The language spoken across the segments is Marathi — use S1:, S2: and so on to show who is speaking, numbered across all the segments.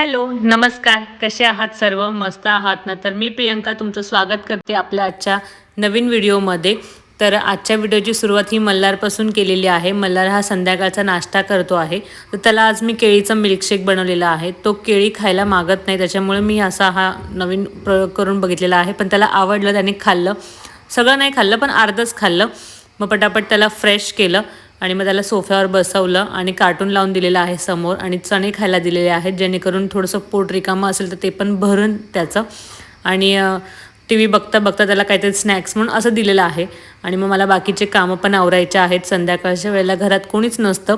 S1: हॅलो नमस्कार. कसे आहात सर्व? मस्त आहात ना? तर मी प्रियंका तुमचं स्वागत करते आपल्या आजच्या नवीन व्हिडिओमध्ये. तर आजच्या व्हिडिओची सुरुवात ही मल्हारपासून केलेली आहे. मल्हार हा संध्याकाळचा नाश्ता करतो आहे. तर त्याला आज मी केळीचा मिल्कशेक बनवलेला आहे. तो केळी खायला मागत नाही त्याच्यामुळे मी असा हा नवीन प्रयोग करून बघितलेला आहे. पण त्याला आवडलं त्याने खाल्लं. सगळं नाही खाल्लं पण अर्धच खाल्लं. मग पटापट त्याला फ्रेश केलं. आणि मग त्याला सोफ्यावर बसवलं आणि कार्टून लावून दिलेलं आहे समोर आणि चणे खायला दिलेले आहेत जेणेकरून थोडंसं पोट रिकामं असेल तर ते पण भरून त्याचं. आणि टी व्ही बघता बघता त्याला काहीतरी स्नॅक्स म्हणून असं दिलेलं आहे. आणि मग मला बाकीचे कामं पण आवरायचे आहेत. संध्याकाळच्या वेळेला घरात कोणीच नसतं.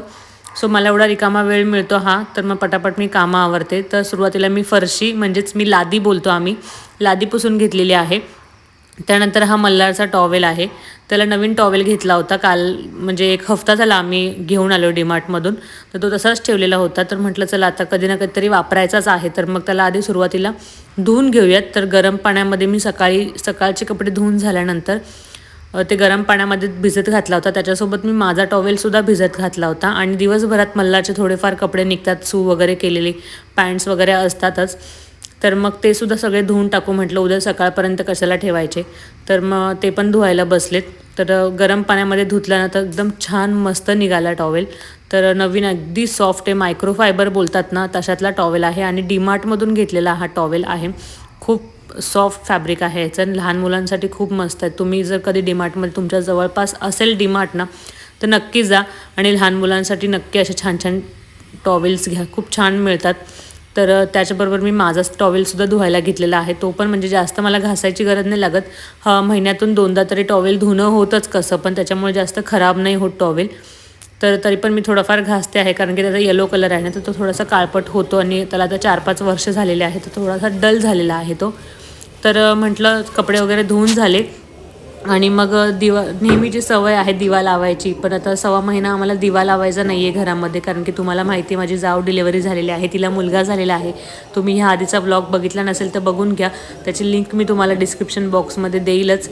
S1: सो मला एवढा रिकामा वेळ मिळतो हा तर मग पटापट मी कामं आवरते. तर सुरुवातीला मी फरशी म्हणजेच मी लादी बोलतो आम्ही लादी पुसून घेतलेली आहे. त्यानंतर हा मल्हारचा टॉवेल आहे. त्याला नवीन टॉवेल घेतला होता. काल म्हणजे एक हफ्ता झाला आम्ही घेऊन आलो डीमार्टमधून. तर तो तसाच ठेवलेला होता. तर म्हटलं चला आता कधी ना कधीतरी वापरायचाच आहे. तर मग त्याला आधी सुरुवातीला धुवून घेऊयात. तर गरम पाण्यामध्ये मी सकाळी सकाळचे कपडे धुवून झाल्यानंतर ते गरम पाण्यामध्ये भिजत घातला होता. त्याच्यासोबत मी माझा टॉवेलसुद्धा भिजत घातला होता. आणि दिवसभरात मल्हारचे थोडेफार कपडे निघतात. सू वगैरे केलेले पॅन्ट्स वगैरे असतातच. तर मग ते सुद्धा सगळे धुवून टाकू म्हटलं उद्या सकाळपर्यंत कशाला ठेवायचे? तर मग ते पण धुवायला बसलेत. तर गरम पाण्यामध्ये धुतल्यानंतर एकदम छान मस्त निघाला टॉवेल. तर नवीन अगदी सॉफ्ट आहे मायक्रोफायबर बोलतात ना तशातला टॉवेल आहे आणि डीमार्टमधून घेतलेला हा टॉवेल आहे. खूप सॉफ्ट फॅब्रिक आहे याचं लहान मुलांसाठी खूप मस्त आहे. तुम्ही जर कधी डीमार्टमध्ये तुमच्या जवळपास असेल डीमार्ट ना तर नक्की जा आणि लहान मुलांसाठी नक्की असे छान छान टॉवेल्स घ्या. खूप छान मिळतात. तर त्याच्याबरोबर मी माझाच टॉवेलसुद्धा धुवायला घेतलेला आहे. तो पण म्हणजे जास्त मला घासायची गरज नाही लागत. हा महिन्यातून दोनदा तरी टॉवेल धुणं होतच कसं पण त्याच्यामुळे जास्त खराब नाही होत टॉवेल तर तरी पण मी थोडाफार घासते आहे कारण की त्याचा येलो कलर आहे ना तर तो थोडासा काळपट होतो आणि त्याला आता चार पाच वर्ष झालेले आहे तर थोडासा डल झालेला आहे तो. तर म्हटलं कपडे वगैरे धुवून झाले. आणि मग दिवा नेहमीची सवय आहे दिवा लावायची पण आता सव्वा महिना आम्हाला दिवा लावायचा नाही आहे घरामध्ये कारण की तुम्हाला माहिती आहे माझी जाव डिलेवरी झालेली आहे तिला मुलगा झालेला आहे. तुम्ही ह्या आधीचा ब्लॉग बघितला नसेल तर बघून घ्या. त्याची लिंक मी तुम्हाला डिस्क्रिप्शन बॉक्समध्ये देईलच.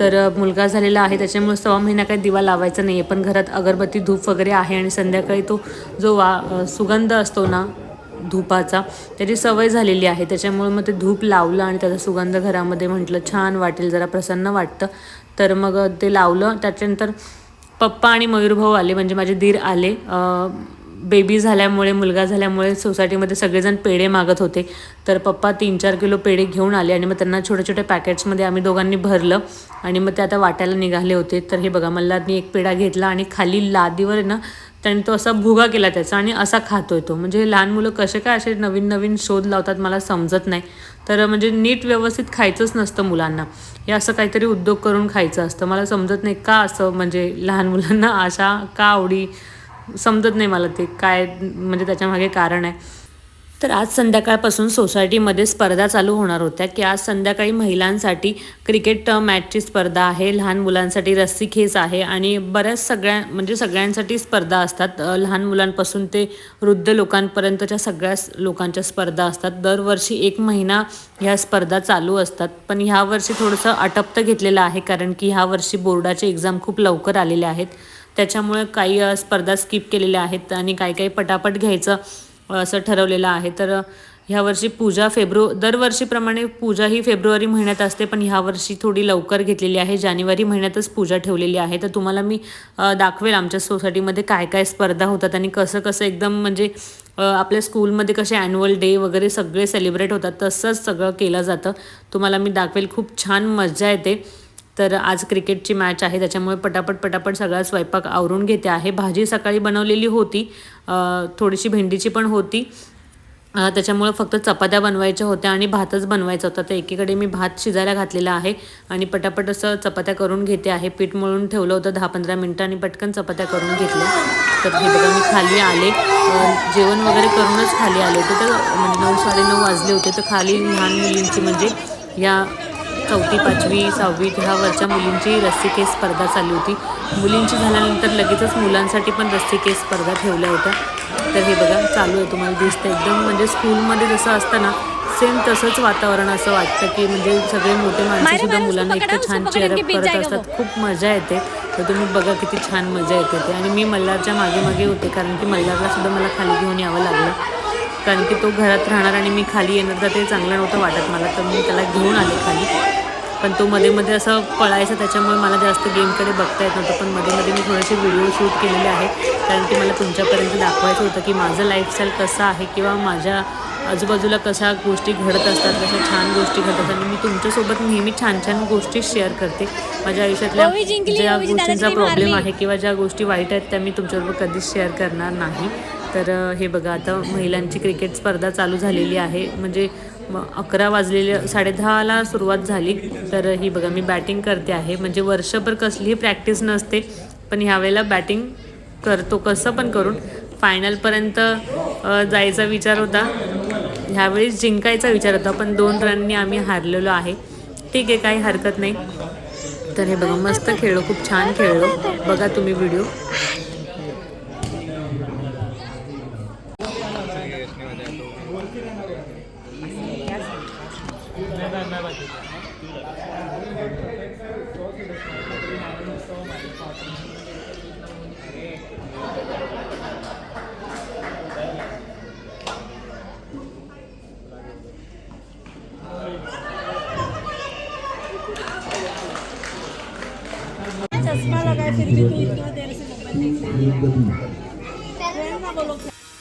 S1: तर मुलगा झालेला आहे त्याच्यामुळे सव्वा महिना काही दिवा लावायचा नाही आहे पण घरात अगरबत्ती धूप वगैरे आहे आणि संध्याकाळी तो जो वा सुगंध असतो ना धुपाचा. त्याची सवय झालेली आहे. त्याच्यामुळे मग ते धूप लावलं आणि त्याचा सुगंध घरामध्ये म्हटलं छान वाटेल जरा प्रसन्न वाटतं. तर मग ते लावलं. त्याच्यानंतर पप्पा आणि मयूरभाऊ आले. म्हणजे माझे दीर आले. बेबी झाल्यामुळे मुलगा झाल्यामुळे सोसायटीमध्ये सगळेजण पेढे मागत होते. तर पप्पा तीन चार किलो पेढे घेऊन आले आणि मग त्यांना छोट्या छोट्या पॅकेट्समध्ये आम्ही दोघांनी भरलं आणि मग ते आता वाटायला निघाले होते. तर हे बघा मल्हारनी एक पेढा घेतला आणि खाली लादीवर ना त्याने तो असा भुगा केला त्याचा आणि असा खातोय तो. म्हणजे लहान मुलं कसे काय असे नवीन नवीन शोध लावतात मला समजत नाही. तर म्हणजे नीट व्यवस्थित खायचंच नसतं मुलांना. हे असं काहीतरी उद्योग करून खायचं असतं. मला समजत नाही का असं म्हणजे लहान मुलांना अशा का आवडी समजत नाही मला ते काय म्हणजे त्याच्यामागे कारण आहे. तर आज संध्याकाळपासून सोसायटीमध्ये स्पर्धा चालू होणार होत्या की आज संध्याकाळी महिलांसाठी क्रिकेट मॅचची स्पर्धा आहे लहान मुलांसाठी रस्सी खेच आहे आणि बऱ्याच सगळ्या म्हणजे सगळ्यांसाठी स्पर्धा असतात. लहान मुलांपासून ते वृद्ध लोकांपर्यंतच्या सगळ्याच लोकांच्या स्पर्धा असतात. दरवर्षी एक महिना ह्या स्पर्धा चालू असतात. पण ह्या वर्षी थोडंसं अटप्त घेतलेलं आहे कारण की ह्या वर्षी बोर्डाचे एक्झाम खूप लवकर आलेले आहेत. त्याच्यामुळे काही स्पर्धा स्किप केलेल्या आहेत आणि काही काही पटापट घ्यायचं असं ठरवलेलं आहे. तर ह्या वर्षी पूजा फेब्रु दरवर्षीप्रमाणे पूजा ही फेब्रुवारी महिन्यात असते पण ह्या वर्षी थोडी लवकर घेतलेली आहे. जानेवारी महिन्यातच पूजा ठेवलेली आहे. तर तुम्हाला मी दाखवेल आमच्या सोसायटीमध्ये काय काय स्पर्धा होतात आणि कसं कसं एकदम म्हणजे आपल्या स्कूलमध्ये कसे ॲन्युअल डे वगैरे सगळे सेलिब्रेट होतात तसंच सगळं केलं जातं. तुम्हाला मी दाखवेल. खूप छान मजा येते. तर आज क्रिकेटची मॅच आहे त्याच्यामुळे पटापट पटापट सगळा स्वयंपाक आवरून घेते आहे. भाजी सकाळी बनवलेली होती. थोडीशी भेंडीची पण होती. त्याच्यामुळं फक्त चपात्या बनवायच्या होत्या आणि भातच बनवायचा होता. तर एकीकडे मी भात शिजायला घातलेला आहे आणि पटापट असं चपात्या करून घेते आहे. पीठ मळून ठेवलं होतं दहा पंधरा मिनटं आणि पटकन चपात्या करून घेतल्या. तर हे बघा मी खाली आले. जेवण वगैरे करूनच खाली आले होते. तर म्हणजे नऊ साडेनऊ वाजले होते. तर खाली लहान मुलींची म्हणजे या चौथी पाचवी सहावी ह्या वरच्या मुलींची रस्सीखेच स्पर्धा चालू होती. मुलींची झाल्यानंतर लगेचच मुलांसाठी पण रस्सीखेच स्पर्धा ठेवल्या होत्या. तर हे बघा चालू आहे तुम्हाला दिसतं एकदम म्हणजे स्कूलमध्ये जसं असतं ना सेम तसंच वातावरण असं वाटतं की म्हणजे सगळे मोठे माणसं सुद्धा मुलांना इतकं छान चेअरअप करत असतात. खूप मजा येते. तर तुम्ही बघा किती छान मजा येते ते. आणि मी मल्हारच्या मागे मागे होते कारण की मल्हारला सुद्धा मला खाली घेऊन यावं लागलं. कारण की तो घरात राहणार आणि मी खाली येणार तर ते चांगलं नव्हतं वाटत मला तर मी त्याला घेऊन आले खाली. पण तो मध्ये मध्ये असं पळायचं त्याच्यामुळे मला जास्त गेमकडे बघता येत नव्हतं. पण मध्ये मध्ये मी थोडेसे व्हिडिओ शूट केलेले आहेत. कारण की मला तुमच्यापर्यंत दाखवायचं होतं की माझं लाईफस्टाईल कसं आहे किंवा माझ्या आजूबाजूला कशा गोष्टी घडत असतात कशा छान गोष्टी घडत असतात. आणि मी तुमच्यासोबत नेहमी छान छान गोष्टी शेअर करते. माझ्या आयुष्यातल्या ज्या गोष्टींचा प्रॉब्लेम. आहे किंवा ज्या गोष्टी वाईट आहेत त्या मी तुमच्याबरोबर कधीच शेअर करणार नाही. तर हे बघा आता महिलांची क्रिकेट स्पर्धा चालू झालेली आहे. म्हणजे अकरा वाजलेले साडेदहाला सुरुवात झाली. तर ही बघा मी बॅटिंग करते आहे. म्हणजे वर्षभर कसलीही प्रॅक्टिस नसते. पण ह्यावेळेला बॅटिंग करतो. कसं पण करून. फायनलपर्यंत जायचा विचार होता. ह्यावेळेस जिंकायचा विचार होता. पण दोन रननी आम्ही हारलेलो आहे. ठीक आहे काही हरकत नाही. तर हे बघा मस्त खेळलो. खूप छान खेळलो. बघा तुम्ही व्हिडिओ
S2: चश्मा लगाए फिर भी तू इतना देर से मोबाइल देख रही है फ्रेंड ना बोलो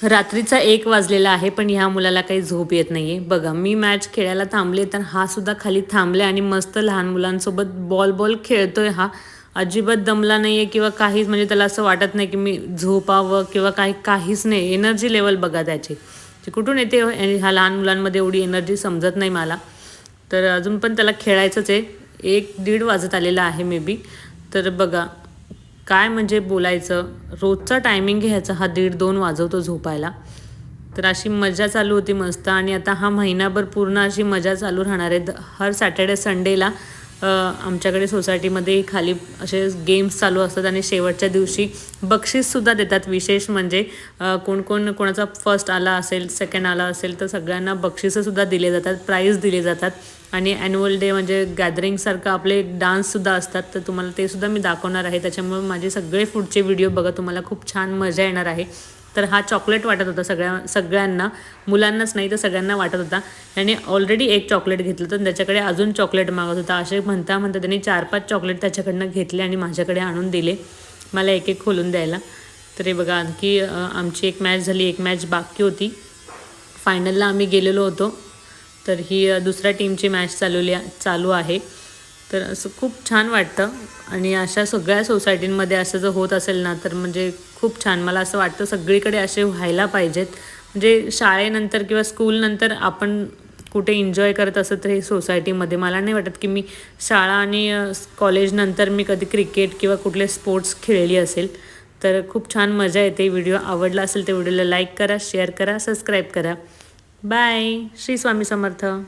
S1: रात्रीचा एक वाजलेला आहे पण ह्या मुलाला काही झोप येत नाहीये. बघा मी मॅच खेळायला थांबले तर हा सुद्धा खाली थांबले आणि मस्त लहान मुलांसोबत बॉल बॉल खेळतोय हा. अजिबात दमला नाहीये किंवा काहीच म्हणजे त्याला असं वाटत नाही की मी झोपावं किंवा काही काहीच नाही. एनर्जी लेवल बघा त्याची. ती कुठून येते हो? ह्या लहान मुलांमध्ये एवढी एनर्जी समजत नाही मला. तर अजून पण त्याला खेळायचंच आहे. एक दीड वाजत आलेला आहे मे बी तर बघा काय म्हणजे बोलायचं? रोजचा टायमिंग घ्यायचा हा दीड दोन वाजवतो झोपायला. तर अशी मजा चालू होती मस्त आणि आता हा महिनाभर पूर्ण अशी मजा चालू राहणार आहे. द- हर सॅटर्डे संडेला आमच्याकडे सोसायटीमध्ये खाली असे गेम्स चालू असतात आणि शेवटच्या दिवशी बक्षीससुद्धा देतात. विशेष म्हणजे कोण कोण कोणाचा फर्स्ट आला असेल सेकंड आला असेल तर सगळ्यांना बक्षिसंसुद्धा दिले जातात प्राईज दिले जातात. आणि ॲन्युअल डे म्हणजे गॅदरिंगसारखं आपले डान्ससुद्धा असतात तर तुम्हाला ते सुद्धा मी दाखवणार आहे. त्याच्यामुळे माझे सगळे पुढचे व्हिडिओ बघा तुम्हाला खूप छान मजा येणार आहे. तर हा चॉकलेट वाटत होता सगळ्या सगळ्यांना. मुलांनाच नाही तर सगळ्यांना वाटत होता. त्याने ऑलरेडी एक चॉकलेट घेतलं तर त्याच्याकडे अजून चॉकलेट मागत होता. असे म्हणता म्हणता त्यांनी चार पाच चॉकलेट त्याच्याकडनं घेतले आणि माझ्याकडे आणून दिले. मला एक एक खोलून द्यायला. तर हे बघा आणखी आमची एक मॅच झाली. एक मॅच बाकी होती. फायनलला आम्ही गेलेलो होतो. तर ही दुसऱ्या टीमची मॅच चालवली चालू आहे. तर असं खूप छान वाटतं. आणि अशा सगळ्या सोसायटींमध्ये असं जर होत असेल ना तर म्हणजे खूप छान. मला असं वाटतं सगळीकडे असे व्हायला पाहिजेत. म्हणजे शाळेनंतर किंवा स्कूलनंतर आपण कुठे एन्जॉय करत असं तर हे सोसायटीमध्ये मला नाही वाटत की मी शाळा आणि कॉलेजनंतर मी कधी क्रिकेट किंवा कुठले स्पोर्ट्स खेळली असेल. तर खूप छान मजा येते. व्हिडिओ आवडला असेल तर व्हिडिओला लाईक करा शेअर करा सबस्क्राईब करा. बाय. श्री स्वामी समर्थ.